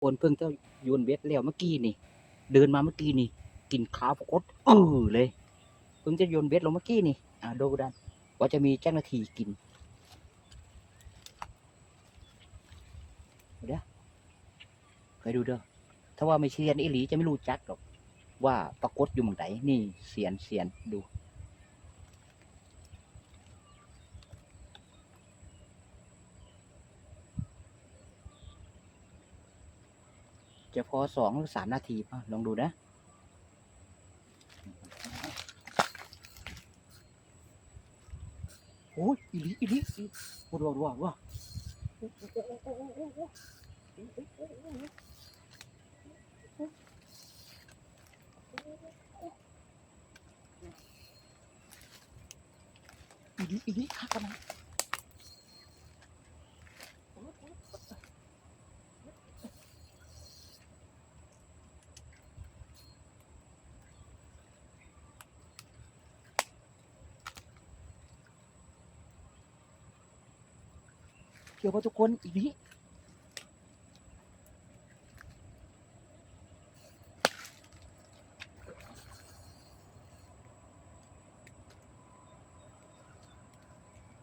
คนเพิ่งจะโยนเบ็ดแล้วเมื่อกี้นี่ เดินมาเมื่อกี้นี่ กินข้าวปรากฏเออเลย เพิ่งจะโยนเบ็ดลงเมื่อกี้นี่ อ่าดูดันว่าจะมีเจ้าหน้าที่กิน เดี๋ยวเคยดูเด้อ ถ้าว่าไม่เชียนอีหลีจะไม่รู้จักหรอก ว่าปรากฏอยู่หมองไหนนี่เสียนเสียนดู จะพอสองหรือสามนาทีป่ะลองดูนะโอ้ยอีลีอีลีวัววัววัวอีลีอีลีคักกันนะ เกี่ยวกับทุกคนอีหลี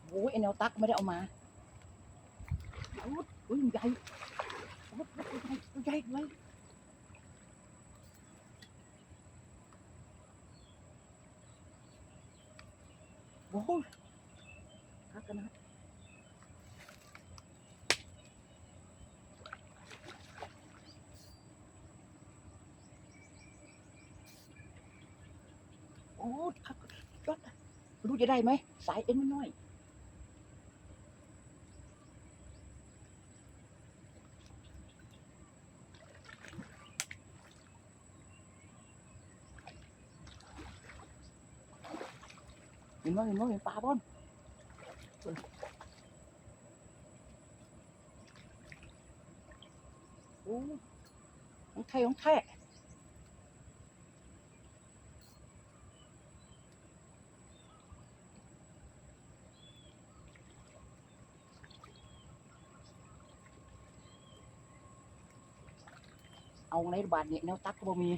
โอ้ยไอแนวตักไม่ได้เอามาโอ้ยโอ้ยมันใหญ่โอ้ยมันใหญ่ใหญ่เลยโอ้ยคักกันนะ โอ้ครับยอดรู้จะได้ไหม สายเอ็นมันน้อยเห็นไหมเห็นไหมเห็นปลาบอนโอ้ของไทยของแท้ เอาในบาทเนี่ยแนวตักก็บ่มี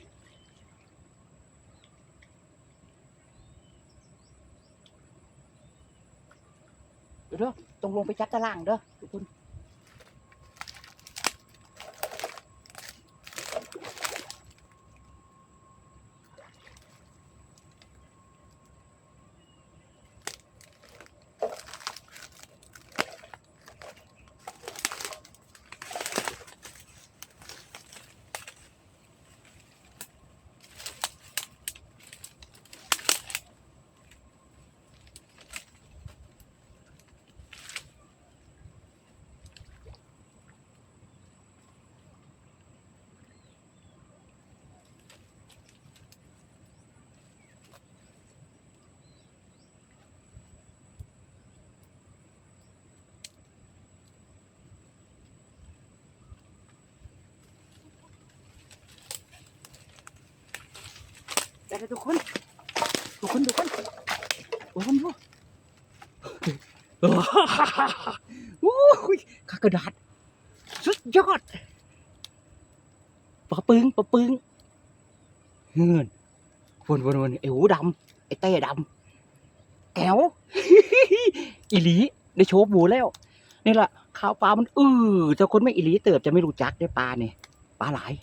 เด้อต้องลงไปจัดตารางเด้อทุกคน เดี๋ยวทุกคน ทุกคนทุกคนทุกคนดูโอ้ยขากระดาษ สุดยอดปลาปึงปลาปึงเฮือนวนวนวนไอ้หูดำไอ้เต้ดำแก้วอีหลีได้โชว์บูแล้ว นี่แหละข้าวปลามันเออถ้าคนไม่อีหลีเติบจะไม่รู้จักได้ปลาเนี่ยปลาหลาย